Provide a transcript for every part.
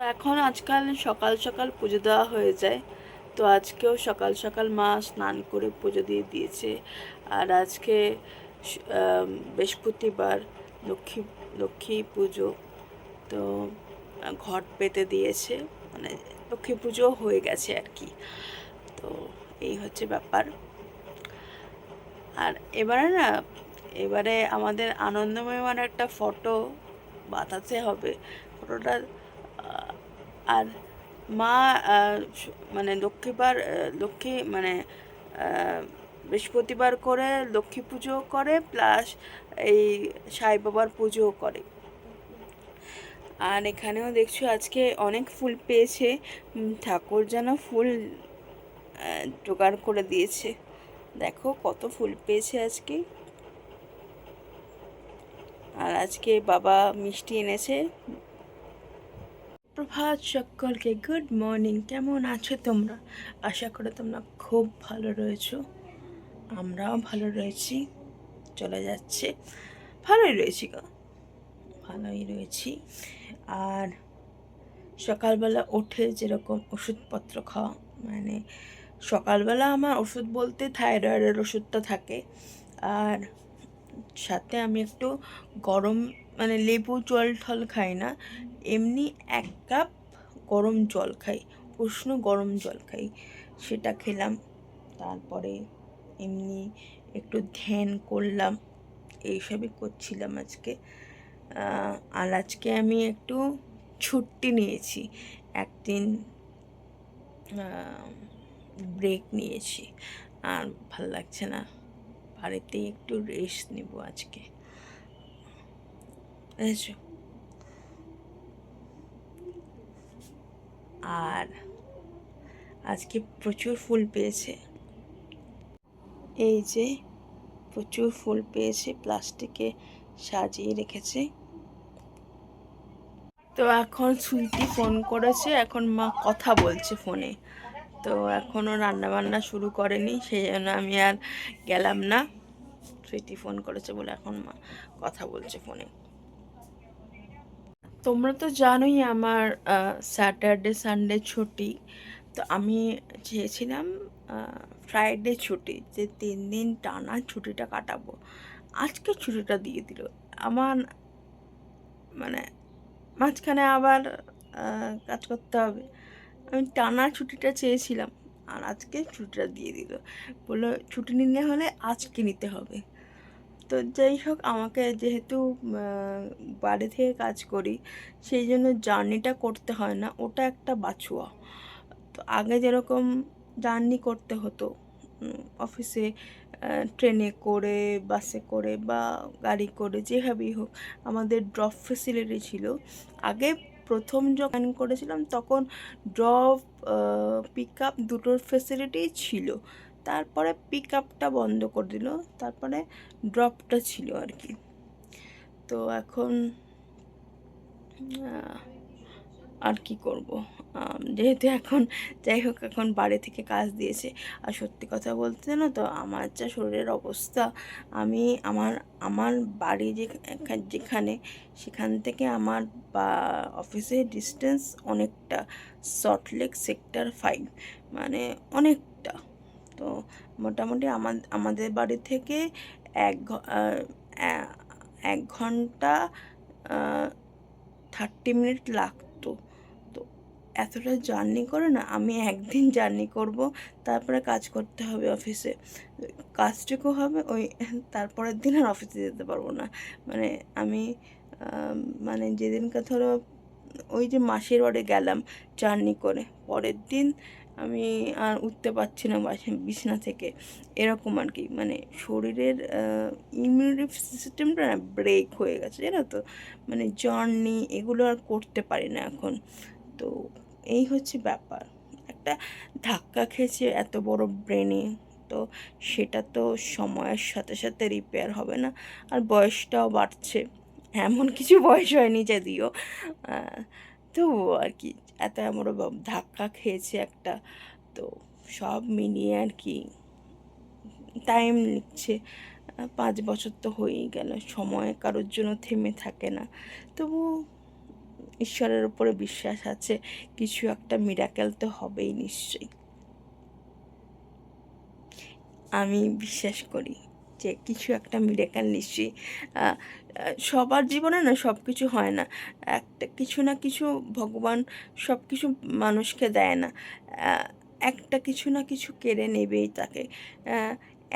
এখন আজকাল সকাল সকাল পুজো দেওয়া হয়ে যায়। তো আজকেও সকাল সকাল মা স্নান করে পুজো দিয়ে দিয়েছে। আর আজকে বৃহস্পতিবার লক্ষ্মী লক্ষ্মী পুজো। তো ঘট পেতে দিয়েছে। মানে লক্ষ্মী পুজো হয়ে গেছে আর কি। তো এই হচ্ছে ব্যাপার। আর এবারে না, এবারে আমাদের আনন্দময় মানে একটা ফটো বাঁধাতে হবে। ফটোটা আর মা মানে লক্ষ্মীবার লক্ষ্মী মানে বৃহস্পতিবার করে লক্ষ্মী পুজো করে, প্লাস এই সাই বাবার পুজোও করে। আর এখানেও দেখছ আজকে অনেক ফুল পেয়েছে। ঠাকুর যেন ফুল জোগাড় করে দিয়েছে। দেখো কত ফুল পেয়েছে আজকে। আর আজকে বাবা মিষ্টি এনেছে। প্রভাত সকলকে গুড মর্নিং কেমন আছো তোমরা? আশা করে তোমরা খুব ভালো রয়েছো। আমরাও ভালো রয়েছি। চলে যাচ্ছে। ভালোই রয়েছি গো। ভালোই রয়েছি। আর সকালবেলা উঠে যেরকম ওষুধপত্র খাওয়া মানে সকালবেলা আমার ওষুধ বলতে থাইরয়েডের ওষুধটা থাকে। আর সাথে আমি একটু গরম মানে লেবু জল টল খাই না, এমনি এক কাপ গরম জল খাই, উষ্ণ গরম জল খাই, সেটা খেলাম। তারপরে এমনি একটু ধ্যান করলাম, এইসবই করছিলাম আজকে। আর আজকে আমি একটু ছুটি নিয়েছি, একদিন ব্রেক নিয়েছি। আর ভালো লাগছে না, বাড়িতেই একটু রেস্ট নেব আজকে। বুঝেছ আর আজকে প্রচুর ফুল পেয়েছে। এই যে প্রচুর ফুল পেয়েছে, প্লাস্টিকে সাজিয়ে রেখেছে। তো এখন সুইটি ফোন করেছে, এখন মা কথা বলছে ফোনে। তো এখনও রান্নাবান্না শুরু করেনি, সেই জন্য আমি আর গেলাম না। সুইটি ফোন করেছে বলে এখন মা কথা বলছে ফোনে। তোমরা তো জানোই আমার স্যাটারডে সানডে ছুটি। তো আমি চেয়েছিলাম ফ্রাইডে ছুটি, যে তিন দিন টানা ছুটিটা কাটাবো। আজকে ছুটিটা দিয়ে দিল। আমার মানে মাঝখানে আবার কাজ করতে হবে। আমি টানা ছুটিটা চেয়েছিলাম, আর আজকে ছুটিটা দিয়ে দিল। বলল, ছুটি নিতে হলে আজকে নিতে হবে। তো যাই হোক, আমাকে যেহেতু বাড়ি থেকে কাজ করি, সেই জন্য জার্নিটা করতে হয় না। ওটা একটা বাছুয়া। তো আগে যেরকম জার্নি করতে হতো অফিসে ট্রেনে করে বাসে করে বা গাড়ি করে, যেভাবেই হোক, আমাদের ড্রপ ফেসিলিটি ছিল। আগে প্রথম যখন করেছিলাম, তখন ড্রপ পিক আপ দুটোর ফেসিলিটি ছিল। তারপরে পিক আপটা বন্ধ করে দিল। তারপরে ড্রপটা ছিল আর কি। তো এখন আর কি করব? যেহেতু এখন, যাই হোক, এখন বাড়ি থেকে কাজ দিয়েছে। আর সত্যি কথা বলতে জানো তো, আমার যা শরীরের অবস্থা, আমি আমার আমার বাড়ি যে যেখানে, সেখান থেকে আমার বা অফিসের ডিস্টেন্স অনেকটা সল্টলেক সেক্টর ফাইভ মানে অনেকটা। তো মোটামুটি আমাদের বাড়ি থেকে এক এক ঘণ্টা থার্টি মিনিট লাগতো। তো এতটা জার্নি করে না, আমি একদিন জার্নি করব, তারপরে কাজ করতে হবে অফিসে। কাজটুকু হবে ওই তারপরের দিন আর অফিসে যেতে পারব না। মানে আমি মানে যেদিনকে ধরো ওই যে মাসির বাড়ি গেলাম জার্নি করে, পরের দিন আমি আর উঠতে পারছি না বিছানা থেকে। এরকম আর কি মানে শরীরের ইমিউনিটি সিস্টেমটা না ব্রেক হয়ে গেছে, জানো তো? মানে জার্নি এগুলো আর করতে পারি না এখন। তো এই হচ্ছে ব্যাপার। একটা ধাক্কা খেয়েছে এত বড় ব্রেনে তো সেটা তো সময়ের সাথে সাথে রিপেয়ার হবে না। আর বয়সটাও বাড়ছে। এমন কিছু বয়স হয়নি যদিও। আহ, তো আর কি এত এমন ধাক্কা খেয়েছে একটা। তো সব মিলিয়ে আর কি টাইম নিচ্ছে পাঁচ বছর তো হয়েই গেল। সময় কারোর জন্য থেমে থাকে না। তবু ঈশ্বরের উপরে বিশ্বাস আছে। কিছু একটা মিরাকেল তো হবেই নিশ্চয়ই। আমি বিশ্বাস করি। যে কিছু একটা মিরাকেল নিশ্চয়ই সবার জীবনে না সব কিছু হয় না। একটা কিছু না কিছু ভগবান সব কিছু মানুষকে দেয় না। একটা কিছু না কিছু কেড়ে নেবেই তাকে।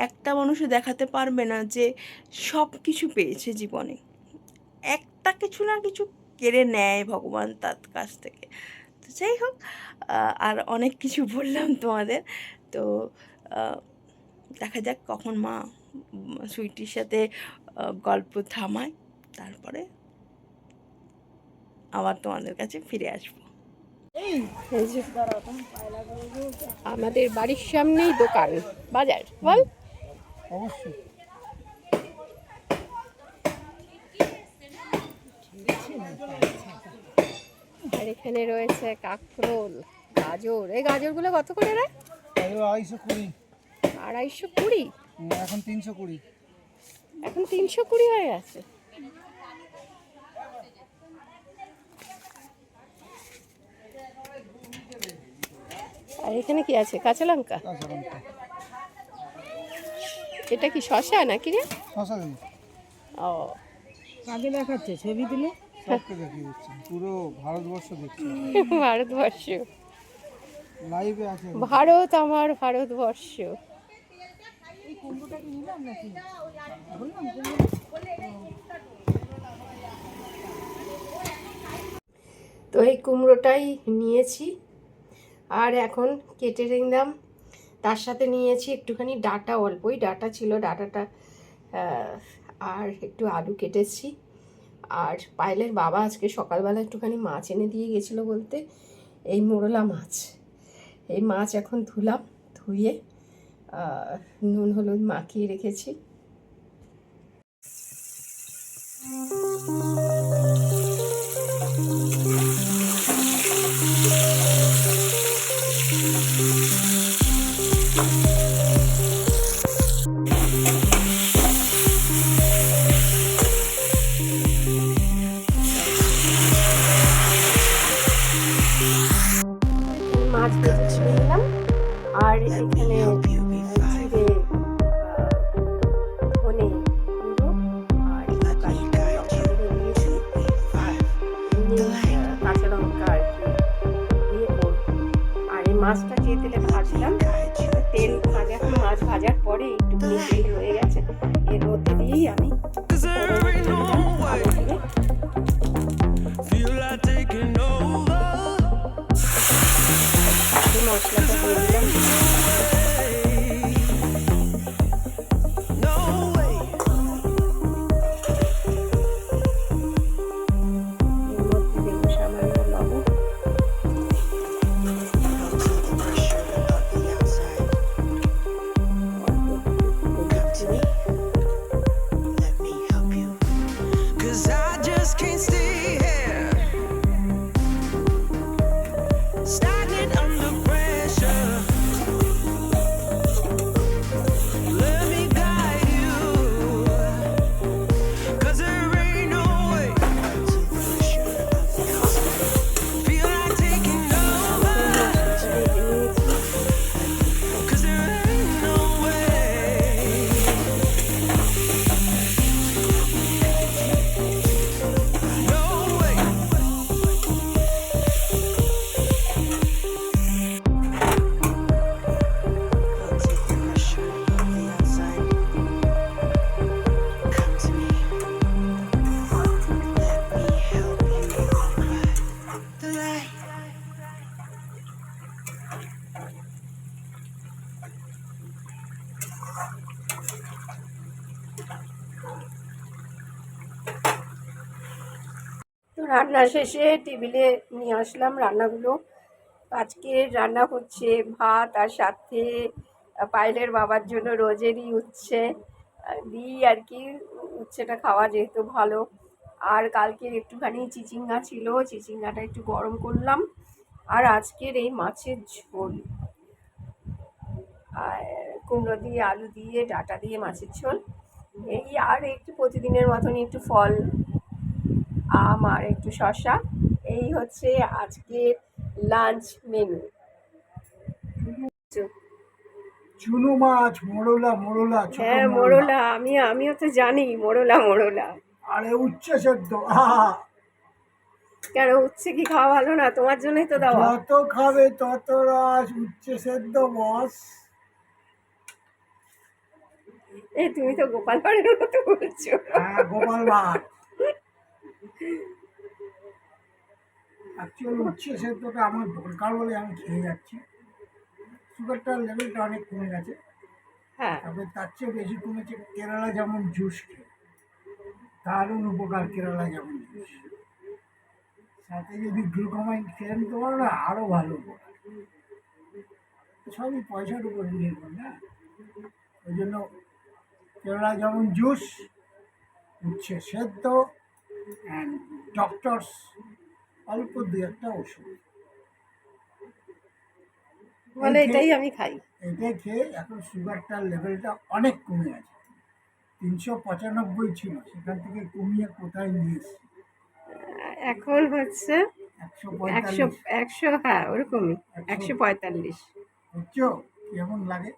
একটা মানুষও দেখাতে পারবে না যে সব কিছু পেয়েছে জীবনে। একটা কিছু না কিছু কেড়ে নেয় ভগবান তার কাছ থেকে। তো যাই হোক আর অনেক কিছু বললাম তোমাদের। তো দেখা যাক কখন মা সুইটির সাথে গল্প থামায় তারপরে আবার তোমাদের কাছে ফিরে আসব। আমাদের বাড়ির সামনেই দোকান বাজার বল। অবশ্যই। আর এখানে রয়েছে কাঁকরোল গাজর। এই গাজরগুলো কত করে রে? আড়াইশো কুড়ি। আড়াইশো কুড়ি? এখন তিনশো কুড়ি। এখন তিনশো কুড়ি হয়ে গেছে। আর এখানে কি আছে? কাঁচা লঙ্কা? কাঁচা লঙ্কা। এটা কি শশা নাকি রে? শশা ও। কাকে দেখাচ্ছে ছবি দিচ্ছি। পুরো ভারতবর্ষ দেখছি। ভারতবর্ষ। লাইভে আছে। ভারত আমার ভারতবর্ষ। তো এই কুমড়োটাই নিয়েছি। আর এখন কেটে নিলাম। তার সাথে নিয়েছি একটুখানি ডাটা অল্পই ডাটা ছিল, ডাটাটা আর একটু আলু কেটেছি। আর পায়েলের বাবা আজকে সকালবেলা একটুখানি মাছ এনে দিয়ে গেছিল বলতে, এই মোরলা মাছ। এই মাছ এখন ধুলাম, ধুয়ে নুন হলুদ মাখিয়ে রেখেছি। মাছ আর এখানে মাছটা যে তেলে ভাজলাম। তেল ভাজা এখন মাছ ভাজার পরে একটুখানি তেল হয়ে গেছে। এর মধ্যে দিয়েই আমি ফোড়ন রান্না শেষে টেবিলে নিয়ে আসলাম রান্নাগুলো। আজকে রান্না হচ্ছে ভাত আর সাথে পায়েলের বাবার জন্য রোজেরই উচ্ছে। দিই আর কি, উচ্ছেটা খাওয়া যেহেতু ভালো। আর কালকের একটুখানি চিচিঙ্গা ছিল, চিচিঙ্গাটা একটু গরম করলাম। আর আজকের এই মাছের ঝোল। আর কুমড়ো দিয়ে আলু দিয়ে ডাটা দিয়ে মাছের ঝোল। এই আর একটু প্রতিদিনের মতনই একটু ফল আম আর একটু শশা এই হচ্ছে আজকের লাঞ্চ মেনু। চুনো মাছ মোড়লা মোড়লা হ্যাঁ মোড়লা আমি আমিও তো জানি মোড়লা মোড়লা আরে উচ্চ সেদ্ধ। আহা কেন উচ্ছে কি খাওয়া ভালো না? তোমার জন্যই তো দেওয়া। যত খাবে তত রস উচ্চ সেদ্ধ বস এই তুমি তো গোপাল ভাঁড়ের মতো বলছো। হ্যাঁ গোপাল ভাট অ্যাকচুয়ালি উচ্ছে সেদ্ধটা আমার দরকার বলে আমি খেয়ে যাচ্ছি। সুগারটার লেভেলটা অনেক কমে গেছে। হ্যাঁ। তবে তার চেয়ে বেশি কমেছে কেরালা যেমন জুস খেয়ে। দারুণ উপকার কেরালা যেমন জুস সাথে যদি গ্লুকোমাইন খেয়ে নিতে পারো না আরও ভালো সবই পয়সার উপর নির্ভর না। ওই জন্য কেরালা যেমন জুস উচ্ছে সেদ্ধ অ্যান্ড ডক্টরস অল্প দু একটা ওষুধ। বলে এটাই আমি খাই। এটা খেয়ে এখন সুগারটার লেভেলটা অনেক কমে গেছে তিনশো পঁচানব্বই ছিল সেখান থেকে কমিয়ে কোথায় নিয়ে এসেছি? এখন হচ্ছে একশো একশো একশো হ্যাঁ ওরকমই একশো পঁয়তাল্লিশ। কেমন লাগে?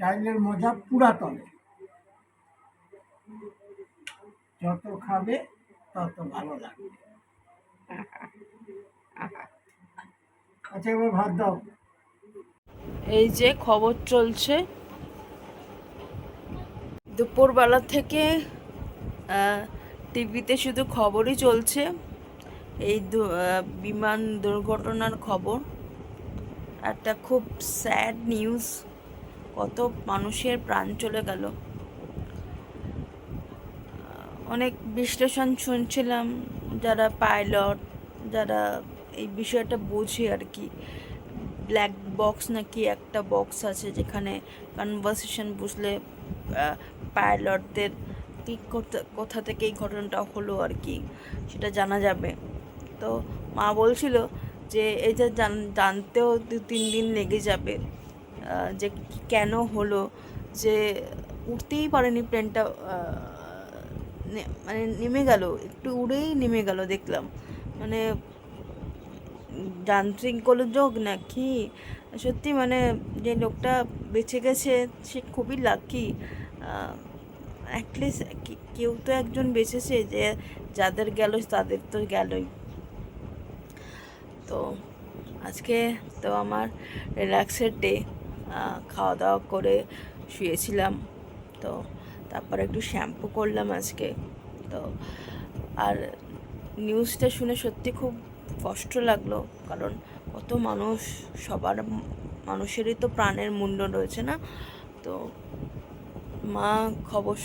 ডাইলের মজা পুরা তলে। যত খাবে তত ভালো লাগবে। আচ্ছা এবার ভাত দাও। এই যে খবর চলছে। দুপুরবেলা থেকে টিভিতে শুধু খবরই চলছে। এই বিমান দুর্ঘটনার খবর। একটা খুব স্যাড নিউজ। কত মানুষের প্রাণ চলে গেল। অনেক বিশ্লেষণ শুনছিলাম, যারা পাইলট, যারা এই বিষয়টা বোঝে আর কি। ব্ল্যাক বক্স নাকি একটা বক্স আছে যেখানে কনভারসেশন বুঝলে পাইলটদের কি কোথা- থেকে এই ঘটনাটা হলো আর কি, সেটা জানা যাবে। তো মা বলছিল যে এটা জান- জানতেও দু তিন দিন লেগে যাবে যে কেন হলো, যে উঠতেই পারেনি প্লেনটা মানে নেমে গেল, একটু উড়েই নেমে গেল দেখলাম। মানে যান্ত্রিক গোলযোগ নাকি? সত্যি মানে যে লোকটা বেঁচে গেছে, সে খুবই লাকি অ্যাটলিস্ট কেউ তো একজন বেঁচেছে যে যাদের গেল তাদের তো গেলই। তো আজকে তো আমার রিল্যাক্সের ডে খাওয়া দাওয়া করে শুয়েছিলাম। তো তারপর একটু শ্যাম্পু করলাম আজকে। তো আর নিউজটা শুনে সত্যি খুব কষ্ট লাগল, কারণ কত মানুষ, সবার মানুষেরই তো প্রাণের মূল্য রয়েছে না? তো মা খবর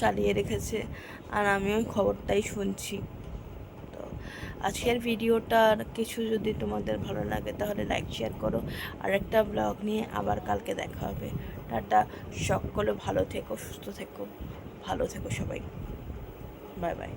চালিয়ে রেখেছে আর আমি ওই খবরটাই শুনছি। তো আজকের ভিডিওটার কিছু যদি তোমাদের ভালো লাগে তাহলে লাইক শেয়ার করো। আর একটা ব্লগ নিয়ে আবার কালকে দেখা হবে। টাটা, সকলে ভালো থেকো, সুস্থ থেকো, ভালো থেকো সবাই। Bye bye